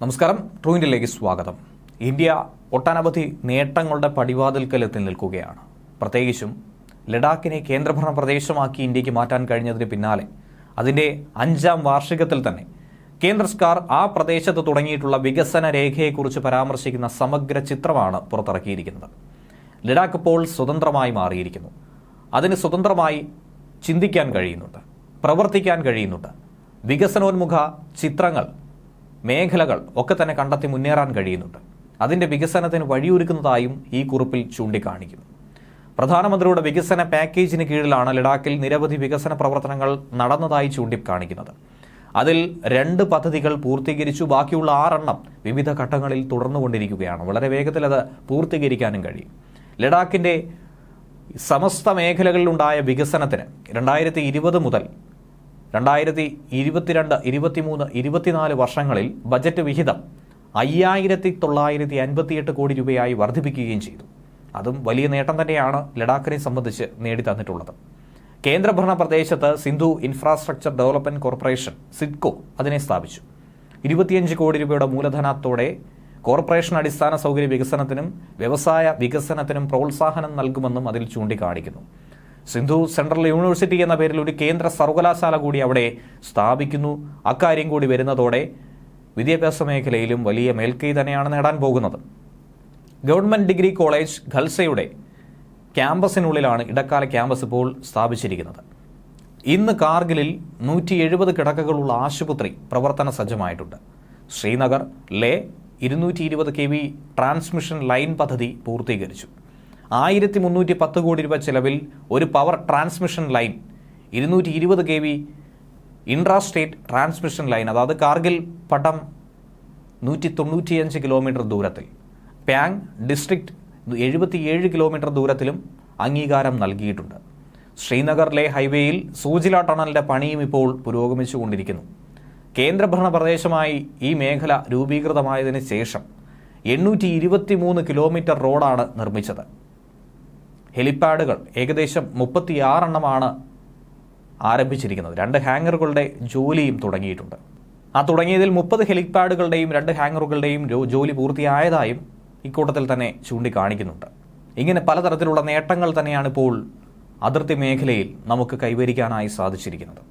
നമസ്കാരം ട്രൂ ഇന്ത്യയിലേക്ക് സ്വാഗതം. ഇന്ത്യ ഒട്ടനവധി നേട്ടങ്ങളുടെ പടിവാതിൽക്കലെത്തി നിൽക്കുകയാണ്. പ്രത്യേകിച്ചും ലഡാക്കിനെ കേന്ദ്രഭരണ പ്രദേശമാക്കി ഇന്ത്യയ്ക്ക് മാറ്റാൻ കഴിഞ്ഞതിന് പിന്നാലെ അതിന്റെ അഞ്ചാം വാർഷികത്തിൽ തന്നെ കേന്ദ്ര സർക്കാർ ആ പ്രദേശത്ത് തുടങ്ങിയിട്ടുള്ള വികസന രേഖയെക്കുറിച്ച് പരാമർശിക്കുന്ന സമഗ്ര ചിത്രമാണ് പുറത്തിറക്കിയിരിക്കുന്നത്. ലഡാക്ക് ഇപ്പോൾ സ്വതന്ത്രമായി മാറിയിരിക്കുന്നു. അതിന് സ്വതന്ത്രമായി ചിന്തിക്കാൻ കഴിയുന്നുണ്ട് പ്രവർത്തിക്കാൻ കഴിയുന്നുണ്ട്. വികസനോന്മുഖ ചിത്രങ്ങൾ മേഖലകൾ ഒക്കെ തന്നെ കണ്ടെത്തി മുന്നേറാൻ കഴിയുന്നുണ്ട്. അതിന്റെ വികസനത്തിന് വഴിയൊരുക്കുന്നതായും ഈ കുറിപ്പിൽ ചൂണ്ടിക്കാണിക്കുന്നു. പ്രധാനമന്ത്രിയുടെ വികസന പാക്കേജിന് കീഴിലാണ് ലഡാക്കിൽ നിരവധി വികസന പ്രവർത്തനങ്ങൾ നടന്നതായി ചൂണ്ടിക്കാണിക്കുന്നത്. അതിൽ രണ്ട് പദ്ധതികൾ പൂർത്തീകരിച്ചു ബാക്കിയുള്ള ആറെണ്ണം വിവിധ ഘട്ടങ്ങളിൽ തുടർന്നുകൊണ്ടിരിക്കുകയാണ്. വളരെ വേഗത്തിൽ അത് പൂർത്തീകരിക്കാനും കഴിയും. ലഡാക്കിന്റെ സമസ്ത മേഖലകളിലുണ്ടായ വികസനത്തിന് രണ്ടായിരത്തി ഇരുപത് മുതൽ രണ്ടായിരത്തി ഇരുപത്തിരണ്ട് ഇരുപത്തിമൂന്ന് ഇരുപത്തിനാല് വർഷങ്ങളിൽ ബജറ്റ് വിഹിതം അയ്യായിരത്തി തൊള്ളായിരത്തി അൻപത്തിയെട്ട് കോടി രൂപയായി വർദ്ധിപ്പിക്കുകയും ചെയ്തു. അതും വലിയ നേട്ടം തന്നെയാണ് ലഡാക്കിനെ സംബന്ധിച്ച് നേടിത്തന്നിട്ടുള്ളത്. കേന്ദ്രഭരണ പ്രദേശത്ത് Sindhu infrastructure development corporation SIDCO അതിനെ സ്ഥാപിച്ചു. ഇരുപത്തിയഞ്ച് കോടി രൂപയുടെ മൂലധനത്തോടെ കോർപ്പറേഷൻ അടിസ്ഥാന സൗകര്യ വികസനത്തിനും വ്യവസായ വികസനത്തിനും പ്രോത്സാഹനം നൽകുമെന്നും അതിൽ ചൂണ്ടിക്കാണിക്കുന്നു. സിന്ധു സെൻട്രൽ യൂണിവേഴ്സിറ്റി എന്ന പേരിൽ ഒരു കേന്ദ്ര സർവകലാശാല കൂടി അവിടെ സ്ഥാപിക്കുന്നു. അക്കാര്യം കൂടി വരുന്നതോടെ വിദ്യാഭ്യാസ മേഖലയിലും വലിയ മേൽക്കൈ തന്നെയാണ് നേടാൻ പോകുന്നത്. ഗവൺമെന്റ് ഡിഗ്രി കോളേജ് ഖൽസയുടെ ക്യാമ്പസിനുള്ളിലാണ് ഇടക്കാല ക്യാമ്പസ് ഇപ്പോൾ സ്ഥാപിച്ചിരിക്കുന്നത്. ഇന്ന് കാർഗിലിൽ നൂറ്റി എഴുപത് കിടക്കകളുള്ള ആശുപത്രി പ്രവർത്തന സജ്ജമായിട്ടുണ്ട്. ശ്രീനഗർ ലേ ഇരുന്നൂറ്റി ഇരുപത് കെ വി ട്രാൻസ്മിഷൻ ലൈൻ പദ്ധതി പൂർത്തീകരിച്ചു. ആയിരത്തി മുന്നൂറ്റി പത്ത് കോടി രൂപ ചിലവിൽ ഒരു പവർ ട്രാൻസ്മിഷൻ ലൈൻ ഇരുന്നൂറ്റി ഇരുപത് K V intrastate transmission line അതായത് കാർഗിൽ പടം നൂറ്റി തൊണ്ണൂറ്റിയഞ്ച് കിലോമീറ്റർ ദൂരത്തിൽ. പാങ് ഡിസ്ട്രിക്ട് എഴുപത്തിയേഴ് കിലോമീറ്റർ ദൂരത്തിലും അംഗീകാരം നൽകിയിട്ടുണ്ട്. ശ്രീനഗറിലെ ഹൈവേയിൽ സൂചില ടണലിന്റെ പണിയും ഇപ്പോൾ പുരോഗമിച്ചുകൊണ്ടിരിക്കുന്നു. കേന്ദ്രഭരണ പ്രദേശമായി ഈ മേഖല രൂപീകൃതമായതിനു ശേഷം എണ്ണൂറ്റി കിലോമീറ്റർ റോഡാണ് നിർമ്മിച്ചത്. ഹെലിപ്പാഡുകൾ ഏകദേശം മുപ്പത്തിയാറെണ്ണമാണ് ആരംഭിച്ചിരിക്കുന്നത്. രണ്ട് ഹാങ്ങറുകളുടെ ജോലിയും തുടങ്ങിയിട്ടുണ്ട്. ആ തുടങ്ങിയതിൽ മുപ്പത് ഹെലിപ്പാഡുകളുടെയും രണ്ട് ഹാങ്ങറുകളുടെയും ജോലി പൂർത്തിയായതായും ഇക്കൂട്ടത്തിൽ തന്നെ ചൂണ്ടിക്കാണിക്കുന്നുണ്ട്. ഇങ്ങനെ പലതരത്തിലുള്ള നേട്ടങ്ങൾ തന്നെയാണ് ഇപ്പോൾ അതിർത്തി മേഖലയിൽ നമുക്ക് കൈവരിക്കാനായി സാധിച്ചിരിക്കുന്നത്.